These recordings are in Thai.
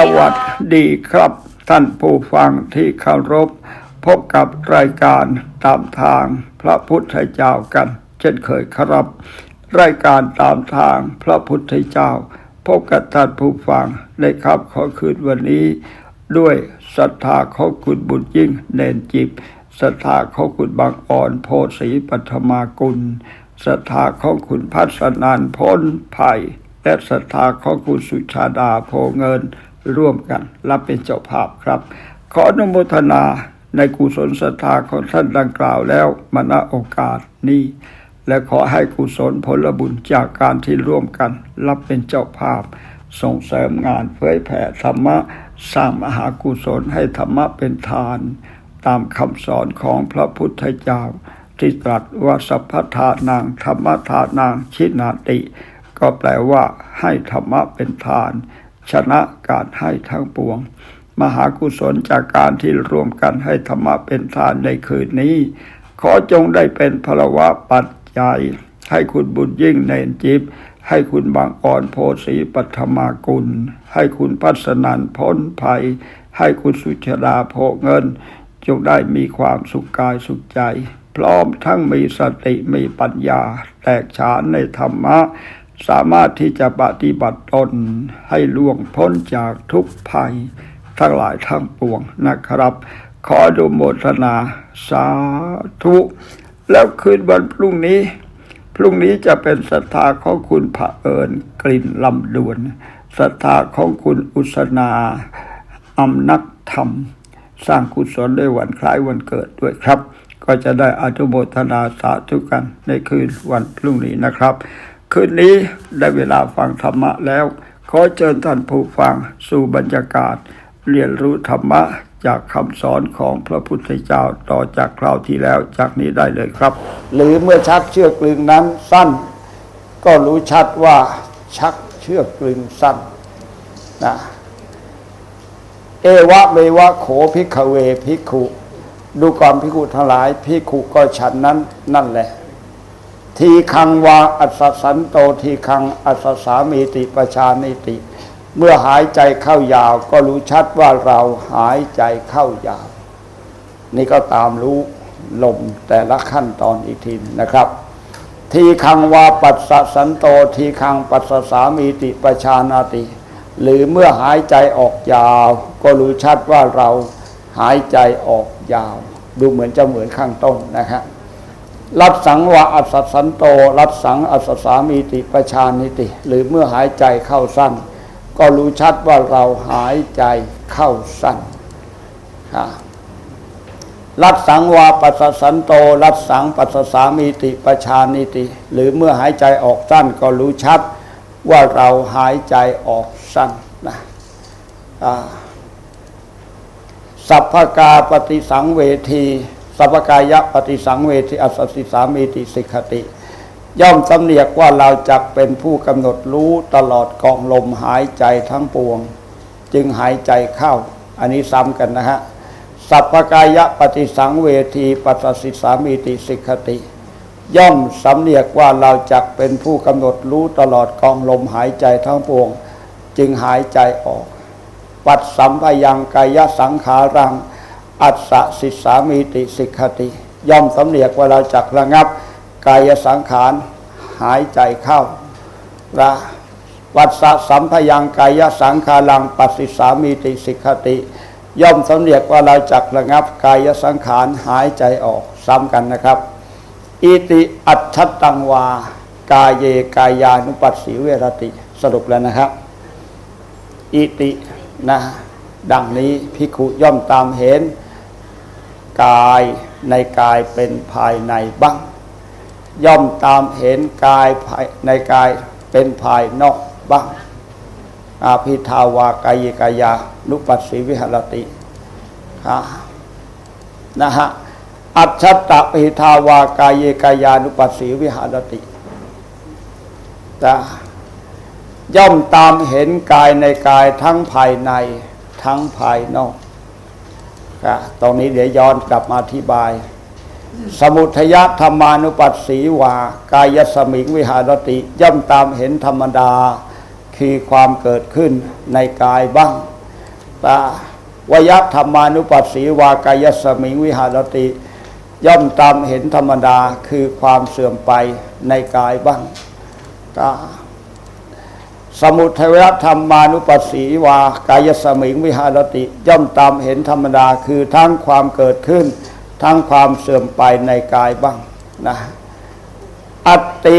สวัสดีครับ ท่านผู้ฟังที่เคารพ พบกับรายการตามทางพระพุทธเจ้ากัน เช่นเคยครับ รายการตามทางพระพุทธเจ้า พบกับท่านผู้ฟังในครับขอคืนวันนี้ ด้วยศรัทธาของคุณบุญยิ่งเนนจิบศรัทธาของคุณบางอ่อนโพสีปัทมากุลศรัทธาของคุณพัฒนานพ้นภัยและศรัทธาของคุณสุชาดาโพเงิน ร่วมกัน รับเป็นเจ้าภาพครับ ขออนุโมทนาในกุศลศรัทธาของท่านดังกล่าวแล้วมาณโอกาสนี้ และขอให้กุศลผลบุญจากการที่ร่วมกัน รับเป็นเจ้าภาพ ส่งเสริมงานเผยแผ่ธรรมะสร้างมหากุศลให้ธรรมะเป็นทาน ตามคำสอนของพระพุทธเจ้า ที่ตรัสว่าสัพพทานางธรรมทานางชินาติ ก็แปลว่าให้ธรรมะเป็นทาน ชนะการให้ทั้งปวง มหากุศลจากการที่ร่วมกันให้ธรรมะเป็นทานในคืนนี้ ขอจงได้เป็นพลวะปัจจัย ให้คุณบุญยิ่งเนนจิบให้คุณบางอ่อนโพสีปัทมากุล ให้คุณพัฒนันพ้นภัย ให้คุณสุชาดาโพเงิน จงได้มีความสุขกายสุขใจ พร้อมทั้งมีสติมีปัญญา แตกฉานในธรรมะ สามารถที่จะปฏิบัติตนให้ล่วงพ้นจากทุกภัย ทั้งหลายทั้งปวงนะครับ ขอดูโมทนาสาธุ แล้วคืนวันพรุ่งนี้ พรุ่งนี้จะเป็นศรัทธาของคุณผะเอิญกลิ่นลำดวนศรัทธาของคุณอุสนาอำนักธรรม สร้างกุศลด้วยวันคล้ายวันเกิดด้วยครับ ก็จะได้อนุโมทนาสาธุกันในคืนวันพรุ่งนี้นะครับ คืนนี้ได้เวลาฟังธรรมะแล้ว ขอเชิญท่านผู้ฟังสู่บรรยากาศ เรียนรู้ธรรมะจากคำสอนของพระพุทธเจ้าต่อจากคราวที่แล้วจากนี้ได้เลยครับ หรือเมื่อชักเชือกกลึงนั้นสั้น ก็รู้ชัดว่าชักเชือกกลึงสั้นนะเอวะเมวะโขพิกเวพิกขุ ดูก่อนพิกขุทั้งหลายพิกขุก็ฉันนั้นนั่นแหละ ทีคังวาอัสสันโตทีคังอัสสามีติประชานิติ เมื่อหายใจเข้ายาว ก็รู้ชัดว่าเราหายใจเข้ายาว นี่ก็ตามรู้ลมแต่ละขั้นตอนอีกทีนะครับ ทีคังวาปัสสันโตทีคังปัสสะสามีติประชานาติ หรือเมื่อหายใจออกยาว ก็รู้ชัดว่าเราหายใจออกยาว ดูเหมือนจะเหมือนข้างต้นนะครับ รัดสังวาอัสสันโต รัดสังอัสสามีติประชานิติ หรือเมื่อหายใจเข้าสั้น ก็รู้ชัดว่าเราหายใจเข้าสั้นรัดสังวาปัสสันโต รัดสังปัสสามีติประชานิติ หรือเมื่อหายใจออกสั้นก็รู้ชัดว่าเราหายใจออกสั้นนะสัพพกาปฏิสังเวที สัพพกายะปฏิสังเวทีอัสสิสามีติสิกขติ ย่อมสำเนียกว่าเราจักเป็นผู้กำหนดรู้ตลอดกองลมหายใจทั้งปวง จึงหายใจเข้า อันนี้ซ้ำกันนะฮะสัพพกายะปฏิสังเวทีปัสสสิสามีติสิกขติ ย่อมสำเนียกว่าเราจักเป็นผู้กำหนดรู้ตลอดกองลมหายใจทั้งปวง จึงหายใจออก ปัดสัมพยังกายสังขารัง อัสสะสิสามีติสิกขติ ย่อมสำเนียกว่าจักระงับ กายสังขารหายใจเข้าละวัดสะสัมพยังกายสังขารังปัสสิสามีติสิกขติ ย่อมสำเนียกว่าเราจักระงับกายสังขารหายใจออกซ้ำกันนะครับ อิติอัตถตังวา กายเยกายานุปัสสีเวรติสรุปแล้วนะครับ อิตินะ ดังนี้พิกขุย่อมตามเห็น กายในกายเป็นภายในบ้าง ย่อมตามเห็นกายภายในกายเป็นภายนอกบ้างอาภิทาวากายกายานุปัสสีวิหรติะนะฮะอัจฉตะปิทาวากายกายานุปัสสีวิหรตินะย่อมตามเห็นกายในกายทั้งภายในทั้งภายนอก ค่ะตรงนี้เดี๋ยวย้อนกลับมาอธิบาย สมุทยธรรมานุปัสสีวา กายสมิงวิหารติ ย่อมตามเห็นธรรมดา คือความเกิดขึ้นในกายบ้างตาวยธรรมานุปัสสีวากายสมิงวิหารติ ย่อมตามเห็นธรรมดาคือความเสื่อมไปในกายบ้างตา สมุทัยธรรมานุปัสสีวากายสมิงวิหารติ ย่อมตามเห็นธรรมดาคือทั้งความเกิดขึ้น ทั้งความเสื่อมไปในกายบ้างนะอัติ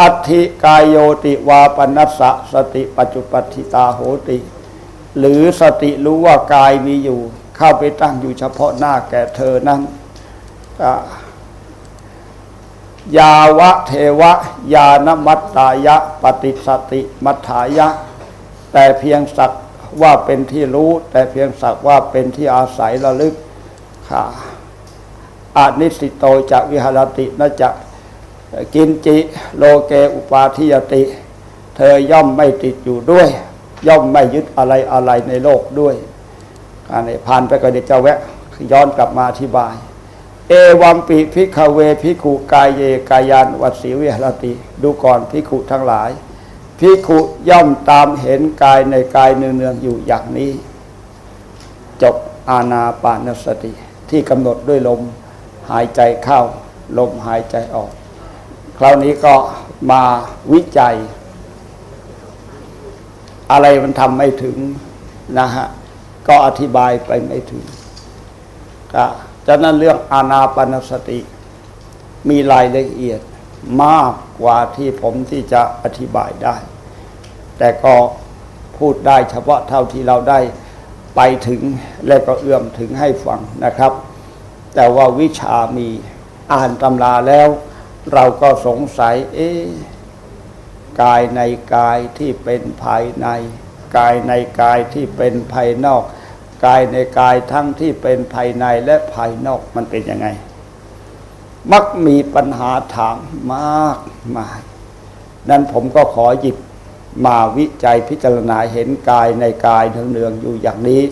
อัติกายโยติวาปนัสสะสติปัจจุปถิตาโหติ หรือสติรู้ว่ากายมีอยู่ เข้าไปตั้งอยู่เฉพาะหน้าแก่เธอนั้นอ่า ยาวะเทวะ ยานมัตตายะ ปฏิสติมัฏายะ แต่เพียงสักว่าเป็นที่รู้ แต่เพียงสักว่าเป็นที่อาศัยระลึกค่ะอานิสิโตจะวิหารตินะจะกินจิโลเกอุปาทิยติ เธอย่อมไม่ติดอยู่ด้วย ย่อมไม่ยึดอะไรอะไรในโลกด้วยอันนี้ผ่านไปก็เดี๋ยวจะแวะย้อนกลับมาอธิบาย เอวัมปิพิกเวพิขุกายเยกายานวัสีวิหรติ ดูก่อนพิขุทั้งหลายพิขุย่อมตามเห็นกายในกายเนืองๆอยู่อย่างนี้ จบอาณาปานสติ ที่กำหนดด้วยลมหายใจเข้า ลมหายใจออก คราวนี้ก็มาวิจัย อะไรมันทำไม่ถึงนะฮะ ก็อธิบายไปไม่ถึงก็ ฉะนั้นเรื่องอานาปนสติ มีรายละเอียดมากกว่าที่ผมที่จะอธิบายได้ แต่ก็พูดได้เฉพาะเท่าที่เราได้ไปถึงและก็เอื้อมถึงให้ฟังนะครับ แต่ว่าวิชามีอ่านตำราแล้ว เราก็สงสัย เอ๊กายในกายที่เป็นภายใน กายในกายที่เป็นภายนอก กายในกายทั้งที่เป็นภายในและภายนอกมันเป็นยังไง มักมีปัญหาถามมากมาย นั้นผมก็ขอหยิบมาวิจัยพิจารณาเห็นกายในกายเนืองๆอยู่อย่างนี้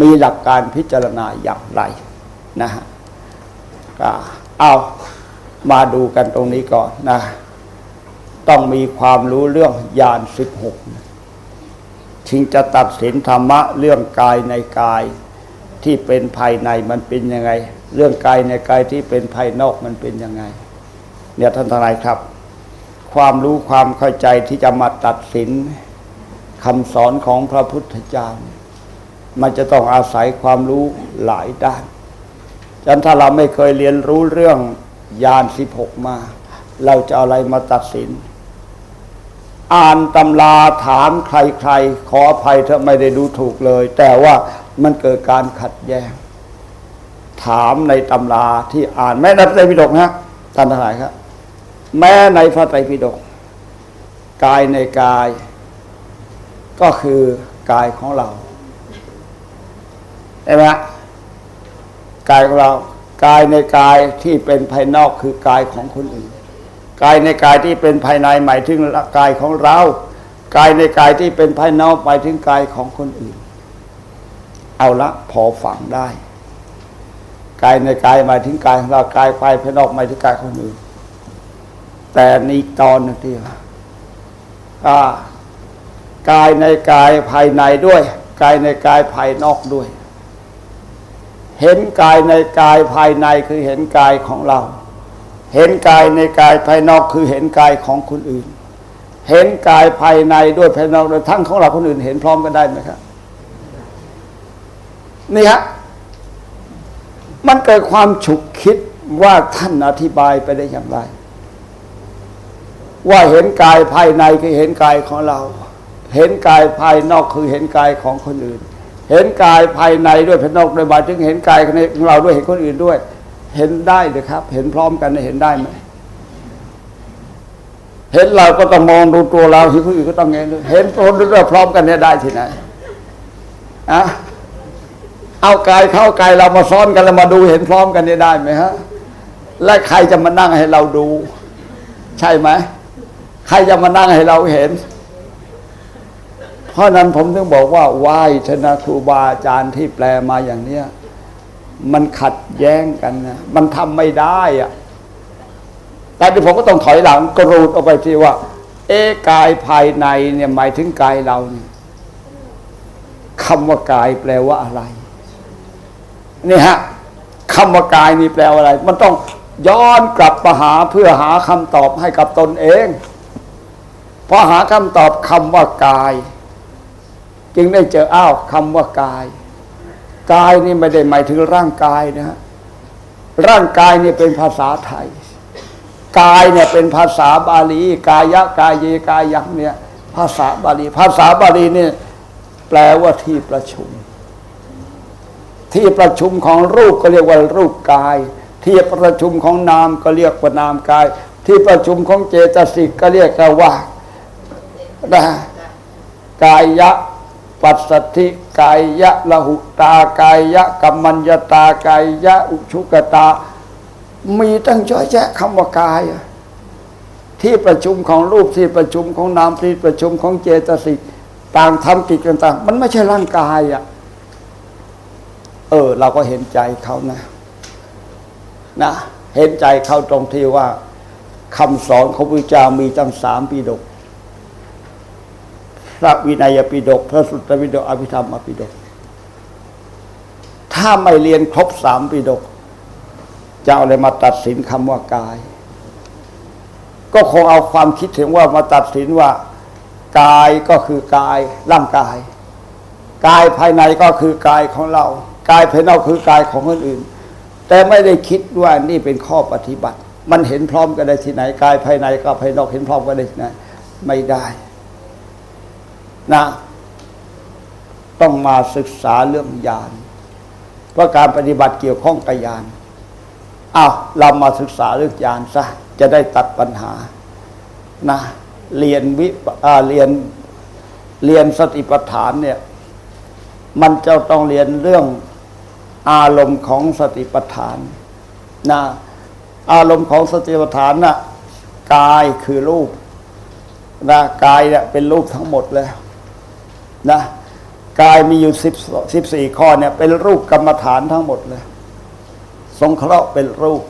มีหลักการพิจารณาอย่างไรนะฮะเอามาดูกันตรงนี้ก่อนนะ ต้องมีความรู้เรื่องญาณสิบหก ชิงจะตัดสินธรรมะเรื่องกายในกายที่เป็นภายในมันเป็นยังไง เรื่องกายในกายที่เป็นภายนอกมันเป็นยังไง เนี่ยท่านทนายครับ ความรู้ความเข้าใจที่จะมาตัดสินคำสอนของพระพุทธเจ้ามันจะต้องอาศัยความรู้หลายด้านฉะนั้นถ้าเราไม่เคยเรียนรู้เรื่องยานสิบหกมา เราจะอะไรมาตัดสิน อ่านตำราถามใครๆ ขออภัยถ้าไม่ได้ดูถูกเลย แต่ว่ามันเกิดการขัดแย้ง ถามในตำราที่อ่านแม้ในพระไตรปิฎกนะท่านทั้งหลายครับ แม้ในพระไตรปิฎกกายในกาย ก็คือกายของเราใช่ไหมกายของเรา กายในกายที่เป็นภายนอกคือกายของคนอื่น กายในกายที่เป็นภายในหมายถึงกายของเรา กายในกายที่เป็นภายนอกหมายถึงกายของคนอื่น เอาละพอฝังได้ กายในกายหมายถึงกายของเรากายภายภายนอกหมายถึงกายคนอื่น แต่ในตอนนึงที่อ่ากายในกายภายในด้วย กายในกายภายนอกด้วย เห็นกายในกายภายในคือเห็นกายของเรา เห็นกายในกายภายนอกคือเห็นกายของคนอื่น เห็นกายภายในด้วยภายนอกโดยทั้งของเราคนอื่นเห็นพร้อมกันได้ไหมครับนี่ฮะมันเกิดความฉุกคิดว่าท่านอธิบายไปได้อย่างไร ว่าเห็นกายภายในคือเห็นกายของเรา เห็นกายภายนอกคือเห็นกายของคนอื่น เห็นกายภายในด้วยภายนอกโดยหมายถึงเห็นกายของเราด้วยเห็นคนอื่นด้วย เห็นได้เลยครับ เห็นพร้อมกันเห็นได้ไหมเห็นเราก็ต้องมองดูตัวเราเห็นคนอื่นก็ต้องเห็นด้วยเห็นคนด้วยพร้อมกันเนี่ยได้ที่ไหนอะเอากายเข้ากายเรามาซ้อนกันแล้วมาดูเห็นพร้อมกันเนี่ยได้ไหมฮะ และใครจะมานั่งให้เราดู ใช่ไหมใครจะมานั่งให้เราเห็น เพราะนั้นผมถึงบอกว่าไหว้ชนะครูบาอาจารย์ที่แปลมาอย่างเนี้ย มันขัดแย้งกันนะมันทำไม่ได้อะแต่ที่ผมก็ต้องถอยหลังกรูดออกไปที่ว่า เอะกายภายในเนี่ยหมายถึงกายเราเนี่ยคำว่ากายแปลว่าอะไรนี่ฮะคำว่ากายนี่แปลว่าอะไร มันต้องย้อนกลับมาหาเพื่อหาคำตอบให้กับตนเองพอหาคำตอบคำว่ากาย จึงได้เจออ้าวคำว่ากาย กายนี่ไม่ได้หมายถึงร่างกายนะฮะร่างกายนี่เป็นภาษาไทย กายเนี่ยเป็นภาษาบาลี กายะกายเยกายังเนี่ยภาษาบาลี ภาษาบาลีเนี่ยแปลว่าที่ประชุม ที่ประชุมของรูปก็เรียกว่ารูปกาย ที่ประชุมของนามก็เรียกว่านามกาย ที่ประชุมของเจตสิกก็เรียกว่านะกายะ ปัสสธิกายะละหุตากายะกัมมัญญตากายะอุชุกตา มีตั้งเยอะแยะคำว่ากาย ที่ประชุมของรูปที่ประชุมของนามที่ประชุมของเจตสิกต่างทำกิจกันต่าง มันไม่ใช่ร่างกายอะ เออ เราก็เห็นใจเขานะ นะ เห็นใจเขาตรงที่ว่าคำสอนของพระพุทธเจ้ามีตั้งสามปีดก พระวินัยปิฎกพระสุตตปิฎกอภิธรรมปิฎกถ้าไม่เรียนครบสามปิฎกจะเอาอะไรมาตัดสินคำว่ากาย ก็คงเอาความคิดถึงว่ามาตัดสินว่า กายก็คือกายร่างกาย กายภายในก็คือกายของเรา กายภายนอกคือกายของคนอื่น แต่ไม่ได้คิดว่านี่เป็นข้อปฏิบัติ มันเห็นพร้อมกันได้ที่ไหน กายภายในกับภายนอกเห็นพร้อมกันได้ที่ไหนไม่ได้ นะ ต้องมาศึกษาเรื่องญาณเพราะการปฏิบัติเกี่ยวข้องกับญาณอ้าวเรามาศึกษาเรื่องญาณซะจะได้ตัดปัญหานะเรียนวิอ่าเรียนเรียนสติปัฏฐานเนี่ย มันจะต้องเรียนเรื่องอารมณ์ของสติปัฏฐานนะอารมณ์ของสติปัฏฐานนะ่ะกายคือรูปนะกายเนี่ยเป็นรูปทั้งหมดเลย นะกายมีอยู่สิบสิบสี่ข้อเนี่ยเป็นรูปกรรมฐานทั้งหมดเลย สงเคราะห์เป็นรูป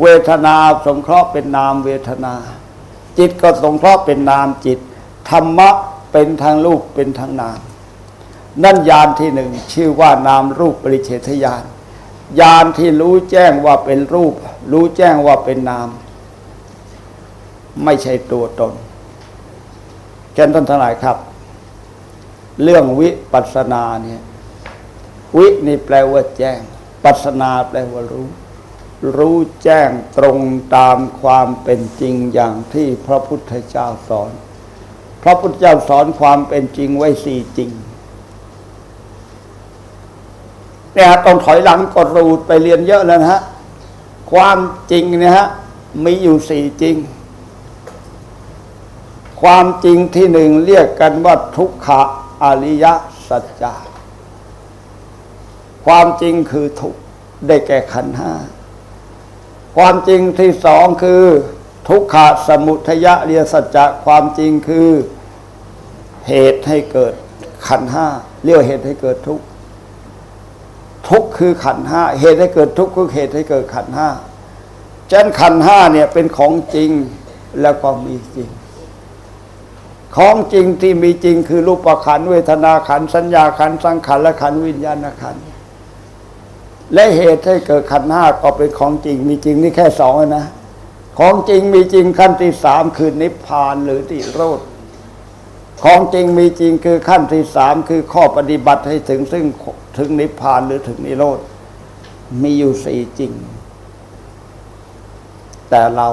เวทนาสงเคราะห์เป็นนามเวทนา จิตก็สงเคราะห์เป็นนามจิต ธรรมะเป็นทางรูปเป็นทางนาม นั่นยานที่หนึ่งชื่อว่านามรูปปริเฉทญาณยานที่รู้แจ้งว่าเป็นรูป รู้แจ้งว่าเป็นนาม ไม่ใช่ตัวตนแกนท่านทั้งหลายครับ เรื่องวิปัสนาเนี่ย วินี่แปลว่าแจ้ง ปัสสนาแปลว่ารู้ รู้แจ้งตรงตามความเป็นจริงอย่างที่พระพุทธเจ้าสอน พระพุทธเจ้าสอนความเป็นจริงไว้สี่จริงเนี่ยต้องถอยหลังกดรูดไปเรียนเยอะแล้วนะฮะ ความจริงเนี่ยฮะมีอยู่สี่จริง ความจริงที่หนึ่งเรียกกันว่าทุกขะ อริยสัจจาความจริงคือทุกได้แก่ขันห้า ความจริงที่สองคือ ทุกขะสมุทยะเรียสัจจะความจริงคือเหตุให้เกิดขันห้าเรียกเหตุให้เกิดทุกทุกคือขันห้าเหตุให้เกิดทุกคือเหตุให้เกิดขันห้าฉะนั้นขันห้าเนี่ยเป็นของจริงแล้วก็มีจริง ของจริงที่มีจริงคือรูปขันเวทนาขันสัญญาขันสังขารและขันวิญญาณขันและเหตุให้เกิดขันห้าก็เป็นของจริงมีจริงนี่แค่สองนะของจริงมีจริงขั้นที่สามคือนิพพานหรือติโรธของจริงมีจริงคือขั้นที่สามคือข้อปฏิบัติให้ถึงซึ่งถึงนิพพานหรือถึงนิโรธมีอยู่สี่จริง แต่เรา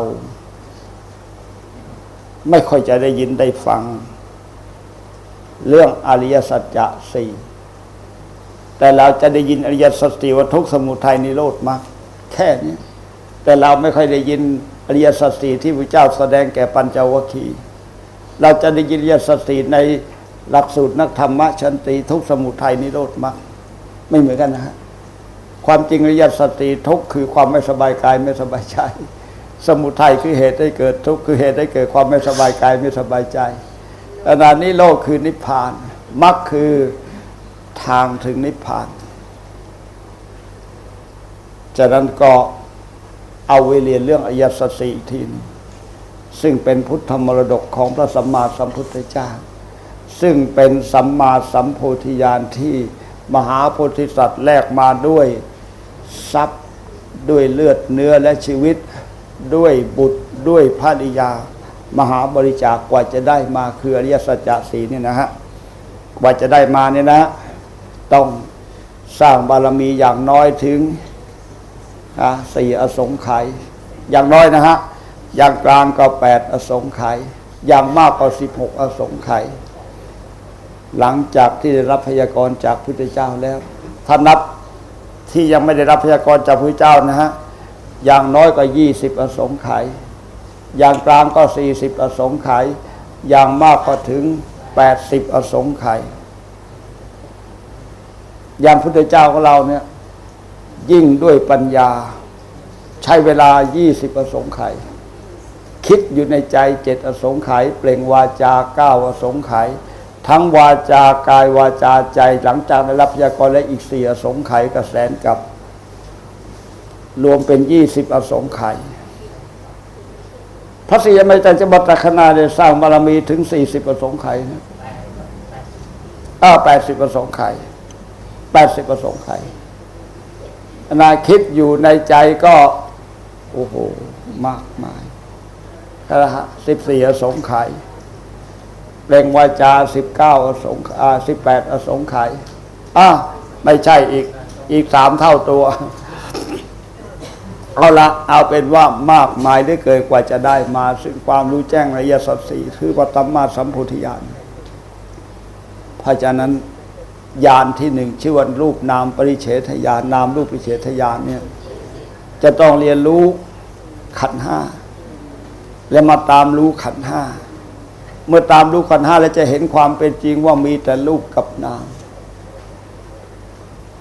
ไม่ค่อยจะได้ยินได้ฟัง เรื่องอริยสัจจะสี่แต่เราจะได้ยินอริยสัจสี่ว่าทุกสมุทัยนิโรธมากแค่นี้แต่เราไม่ค่อยได้ยินอริยสัจสี่ที่พระเจ้าแสดงแก่ปัญจวัคคีย์เราจะได้ยินอริยสัจสี่ในหลักสูตรนักธรรมะชันติทุกสมุทัยนิโรธมากไม่เหมือนกันนะฮะความจริงอริยสัจสี่ทุกคือความไม่สบายกายไม่สบายใจ สมุทัยคือเหตุให้เกิดทุกข์คือเหตุให้เกิดความไม่สบายกายไม่สบายใจขณะนี้โลกคือนิพพานมรรคคือทางถึงนิพพานจากนั้นก็เอาไว้เรียนเรื่องอริยสัจสีทีนซึ่งเป็นพุทธมรดกของพระสัมมาสัมพุทธเจ้า ซึ่งเป็นสัมมาสัมโพธิญาณที่มหาโพธิสัตว์แลกมาด้วยทรัพย์ด้วยเลือดเนื้อและชีวิต ด้วยบุตรด้วยภริยามหาบริจาคกว่าจะได้มาคืออริยสัจสีเนี่ยนะฮะกว่าจะได้มาเนี่ยนะ ต้องสร้างบารมีอย่างน้อยถึงสี่อสงไขยอย่างน้อยนะฮะอย่างกลางก็แปดอสงไขยอย่างมากก็สิบหกอสงไขยหลังจากที่ได้รับพยากรณ์จากพุทธเจ้าแล้วถ้านับที่ยังไม่ได้รับพยากรณ์จากพระเจ้านะฮะ อย่างน้อยก็ยี่สิบอสงไขยอย่างกลางก็สี่สิบอสงไขยอย่างมากก็ถึงแปดสิบอสงไขยอย่างพุทธเจ้าของเราเนี่ย ยิ่งด้วยปัญญา ใช้เวลายี่สิบอสงไขยคิดอยู่ในใจเจ็ดอสงไขยเปล่งวาจาเก้าอสงไขยทั้งวาจากายวาจาใจหลังจากได้รับพยากรและอีกสี่อสงไขยกับแสนกับ รวมเป็นยี่สิบอสงไขยพระศรีอเมตจังหวัตะคนาได้สร้างบารมีถึงสี่สิบอสงไขยนะอ้าแปดสิบอสงไขยแปดสิบอสงไขยนาคิดอยู่ในใจก็ โอ้โห มากมายนะฮะสิบสี่อสงไขยเปล่งวาจาสิบเก้าอสงอ่าสิบแปดอสงไขยอ่าไม่ใช่อีกอีกสามเท่าตัว เอาละเอาเป็นว่ามากมายได้เกิดกว่าจะได้มา ซึ่งความรู้แจ้งในยะสัตสีคือปตัมมาสัมพุทธิญาณเพราะฉะนั้นญาณที่หนึ่งชื่อว่ารูปนามปริเฉทญาณนามรูปปริเฉทญาณเนี่ยจะต้องเรียนรู้ขันห้าและมาตามรู้ขันห้าเมื่อตามรู้ขันห้าแล้วจะเห็นความเป็นจริงว่ามีแต่รูปกับนาม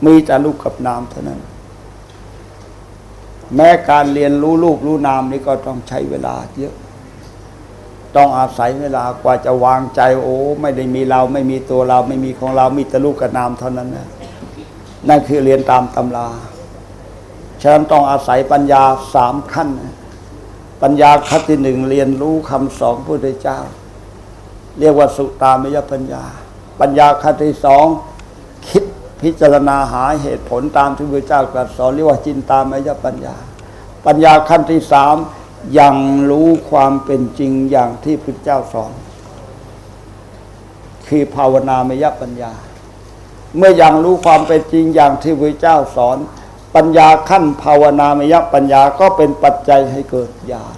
มีแต่รูปกับนามเท่านั้น แม้การเรียนรู้รูปรู้นามนี่ก็ต้องใช้เวลาเยอะ ต้องอาศัยเวลากว่าจะวางใจ โอ้ ไม่ได้มีเราไม่มีตัวเราไม่มีของเรามีแต่รูปกับนามเท่านั้นนะนั่นคือเรียนตามตำราฉะนั้นต้องอาศัยปัญญาสามขั้น ปัญญาขั้นที่หนึ่งเรียนรู้คำสอนพระพุทธเจ้า เรียกว่าสุตามยปัญญา ปัญญาขั้นที่สองคิด พิจารณาหาเหตุผลตามที่พระเจ้าตรัสสอนเรียกว่าจินตามยปัญญา ปัญญาขั้นที่สามยังรู้ความเป็นจริงอย่างที่พระเจ้าสอน คือภาวนามยปัญญา เมื่อยังรู้ความเป็นจริงอย่างที่พระเจ้าสอน ปัญญาขั้นภาวนามยปัญญาก็เป็นปัจจัยให้เกิดญาณ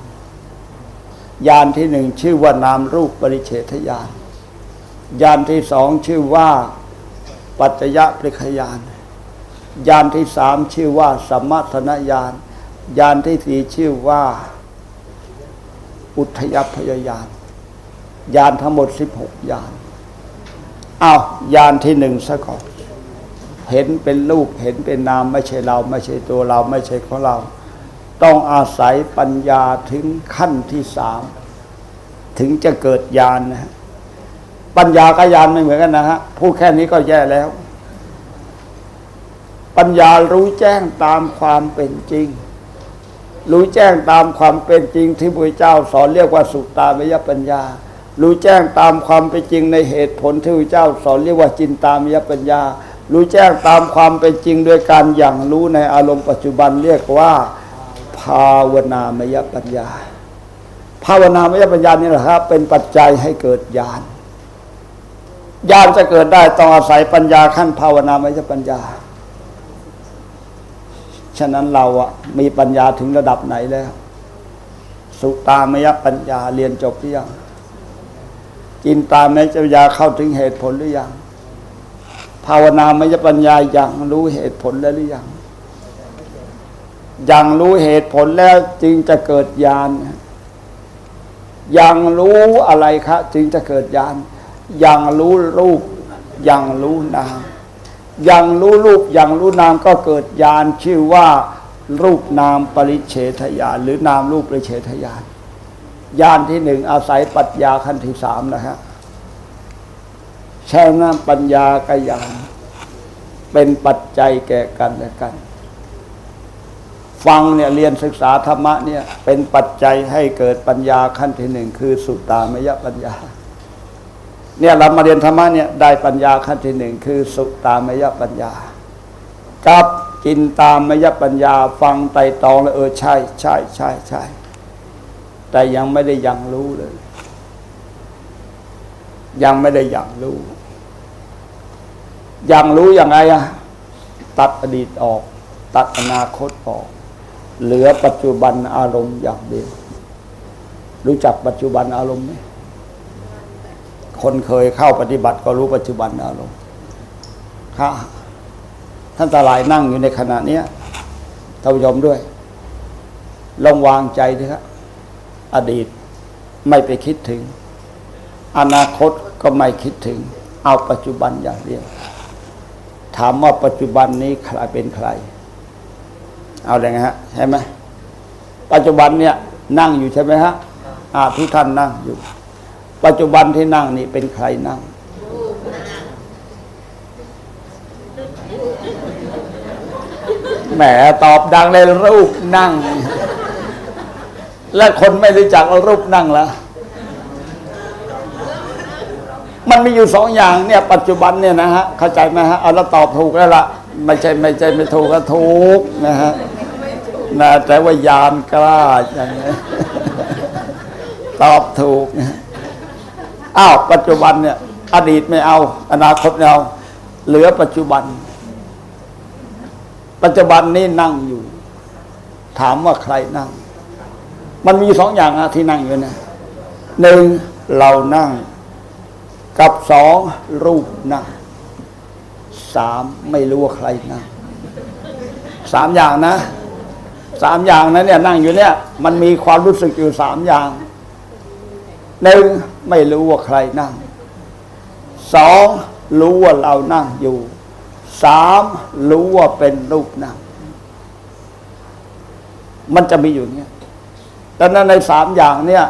ญาณที่หนึ่งชื่อว่านามรูปปริเฉทญาณญาณที่สองชื่อว่า ปัจจยปริคญาณญาณที่สามชื่อว่าสัมมาธนญาณญาณที่สี่ชื่อว่า อุทยพยญาณญาณทั้งหมดสิบหกญาณอ้าวญาณที่หนึ่งซะก่อนเห็นเป็นรูปเห็นเป็นนามไม่ใช่เรา ไม่ใช่ตัวเราไม่ใช่ของเรา ต้องอาศัยปัญญาถึงขั้นที่สามถึงจะเกิดญาณนะฮะ ปัญญากับญาณไม่เหมือนกันนะฮะพูดแค่นี้ก็แย่แล้ว ปัญญารู้แจ้งตามความเป็นจริง รู้แจ้งตามความเป็นจริงที่พระเจ้าสอนเรียกว่าสุตตามยปัญญา รู้แจ้งตามความเป็นจริงในเหตุผลที่พระเจ้าสอนเรียกว่าจินตามยปัญญา รู้แจ้งตามความเป็นจริงโดยการอย่างรู้ในอารมณ์ปัจจุบันเรียกว่าภาวนามยปัญญา ภาวนามยปัญญานี่แหละครับเป็นปัจจัยให้เกิดญาณ ญาณจะเกิดได้ต้องอาศัยปัญญาขั้นภาวนามยปัญญา ฉะนั้นเราอะมีปัญญาถึงระดับไหนแล้ว สุตามยปัญญาเรียนจบหรือยังจินตามยปัญญาเข้าถึงเหตุผลหรือยังภาวนามยปัญญาอย่างรู้เหตุผลแล้วหรือยังอย่างรู้เหตุผลแล้วจึงจะเกิดญาณอย่างรู้อะไรคะ จึงจะเกิดญาณ ย่างรู้รูปอย่างรู้นามอย่างรู้รูปอย่างรู้นามก็เกิดญาณชื่อว่า รูปนามปริเฉทญาณหรือนามรูปปริเฉทญาณญาณที่หนึ่งอาศัยปัญญาขั้นที่สามนะฮะใช่นั้นปัญญากับญาณเป็นปัจจัยแก่กันและกัน ฟังเนี่ยเรียนศึกษาธรรมะเนี่ยเป็นปัจจัยให้เกิดปัญญาขั้นที่หนึ่งคือสุตตามยปัญญา เนี่ยเรามาเรียนธรรมะเนี่ยได้ปัญญาขั้นที่หนึ่งคือสุตามยปัญญา กับกินตามยปัญญาฟังไต่ตองแล้วเออใช่ใช่ใช่ใช่แต่ยังไม่ได้ยังรู้เลย ยังไม่ได้ยังรู้ ยังรู้ยังไงอะตัดอดีตออก ตัดอนาคตออก เหลือปัจจุบันอารมณ์อย่างเดียว รู้จักปัจจุบันอารมณ์ไหม คนเคยเข้าปฏิบัติก็รู้ปัจจุบันอารมณ์ค่ะท่านตาลายนั่งอยู่ในขณะเนี้ยท่านผู้ชมด้วย ลองวางใจเถอะครับอดีตไม่ไปคิดถึง อนาคตก็ไม่คิดถึง เอาปัจจุบันอย่างเดียว ถามว่าปัจจุบันนี้ใครเป็นใคร เอาเลยไงฮะใช่ไหมปัจจุบันเนี่ยนั่งอยู่ใช่ไหมฮะอาทุกท่านนั่งอยู่ ปัจจุบันที่นั่งนี่เป็นใครนั่ง แหมตอบดังเลยรูปนั่ง และคนไม่รู้จักรูปนั่งแล้วมันมีอยู่สองอย่างเนี่ยปัจจุบันเนี่ยนะฮะเข้าใจไหมฮะเอาแล้วตอบถูกแล้วล่ะไม่ใช่ไม่ใช่ไม่ถูกก็ถูกนะฮะนะแต่ว่ายานกล้าอย่างนี้ตอบถูกนะ อ้าวปัจจุบันเนี่ย อดีตไม่เอา อนาคตไม่เอาเหลือปัจจุบัน ปัจจุบันนี้นั่งอยู่ ถามว่าใครนั่ง มันมีสองอย่างอะที่นั่งอยู่นะหนึ่งเรานั่ง กับสองรูปนั่งสามไม่รู้ว่าใครนั่งสามอย่างนะสามอย่างนั้นเนี่ยนั่งอยู่เนี่ย มันมีความรู้สึกอยู่สามอย่าง หนึ่งไม่รู้ว่าใครนั่งสองรู้ว่าเรานั่งอยู่สามรู้ว่าเป็นรูปนั่ง มันจะมีอยู่เนี่ยดังนั้นในสามอย่างเนี่ย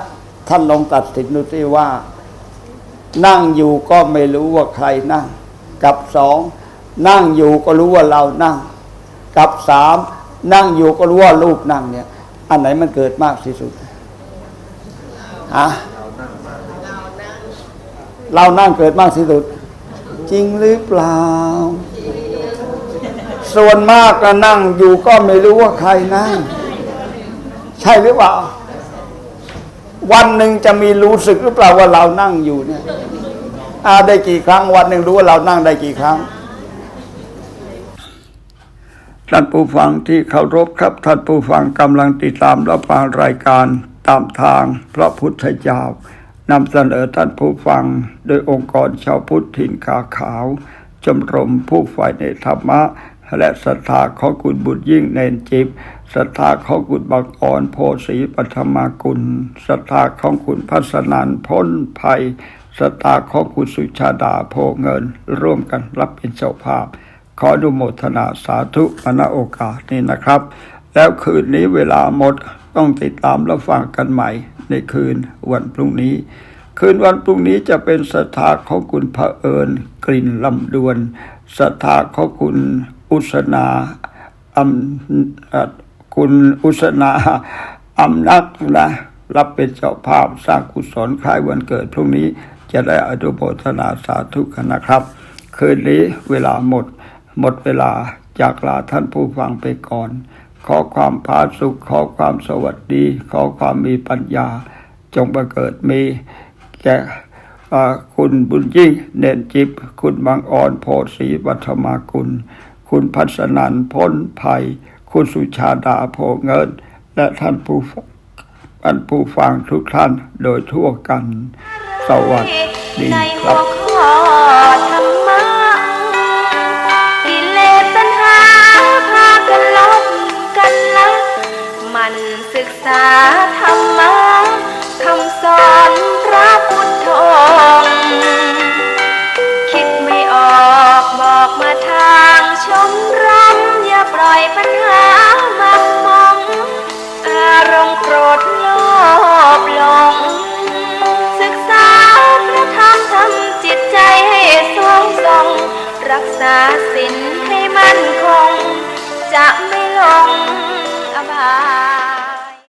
ท่านลองตัดสินดูสิว่า นั่งอยู่ก็ไม่รู้ว่าใครนั่ง กับสองนั่งอยู่ก็รู้ว่าเรานั่ง กับสามนั่งอยู่ก็รู้ว่ารูปนั่งเนี่ย อันไหนมันเกิดมากที่สุดฮะ เรานั่งเกิดมากที่สุด จริงหรือเปล่า ส่วนมากก็นั่งอยู่ก็ไม่รู้ว่าใครนั่ง ใช่หรือเปล่า วันหนึ่งจะมีรู้สึกหรือเปล่าว่าเรานั่งอยู่เนี่ยอาได้กี่ครั้ง วันหนึ่งรู้ว่าเรานั่งได้กี่ครั้งท่านผู้ฟังที่เคารพครับท่านผู้ฟังกำลังติดตามรับฟังรายการตามทางพระพุทธเจ้า นำเสนอท่านผู้ฟัง โดยองค์กรชาวพุทธถิ่นขาขาวชมรมผู้ฝ่ายในธรรมะ และศรัทธาของคุณบุญยิ่งเนนจิบศรัทธาของคุณบางอ่อนโพสีปัทมากุลศรัทธาของคุณพัสนันพ้นภัยศรัทธาของคุณสุชาดาโพเงิน ร่วมกันรับเป็นเจ้าภาพ ขออนุโมทนาสาธุมาณโอกาสนี้นะครับ แล้วคืนนี้เวลาหมดต้องติดตามและฟังกันใหม่ ในคืนวันพรุ่งนี้ คืนวันพรุ่งนี้จะเป็นศรัทธาของคุณพระเอิญกลิ่นลำดวนศรัทธาของคุณอุสนาอำคุณอุสนาอำนักนะรับเป็นเจ้าภาพสร้างกุศลคล้ายวันเกิดพรุ่งนี้จะได้อนุโมทนาสาธุกันนะครับ คืนนี้เวลาหมด หมดเวลาจากลาท่านผู้ฟังไปก่อน ขอความผาสุข ขอความสวัสดี ขอความมีปัญญา จงประเกิดมีแก่คุณบุญยิ่งเน่นจิบ คุณบางอ่อนโพสีวัฒมากุลคุณพัสนันพ้นภัย คุณสุชาดาโพเงิน และท่านผู้ฟังท่านผู้ฟังทุกท่านโดยทั่วกัน สวัสดีครับาธรรมะคำสอนพระพุทธองค์คิดไม่ออกบอกมาทางชมรมอย่าปล่อยปัญหามังมอง อารมณ์โกรธโลภหลง ศึกษาพระธรรมทำจิตใจให้สวงทรง รักษาศีลให้มั่นคง จะไม่หลงอบาย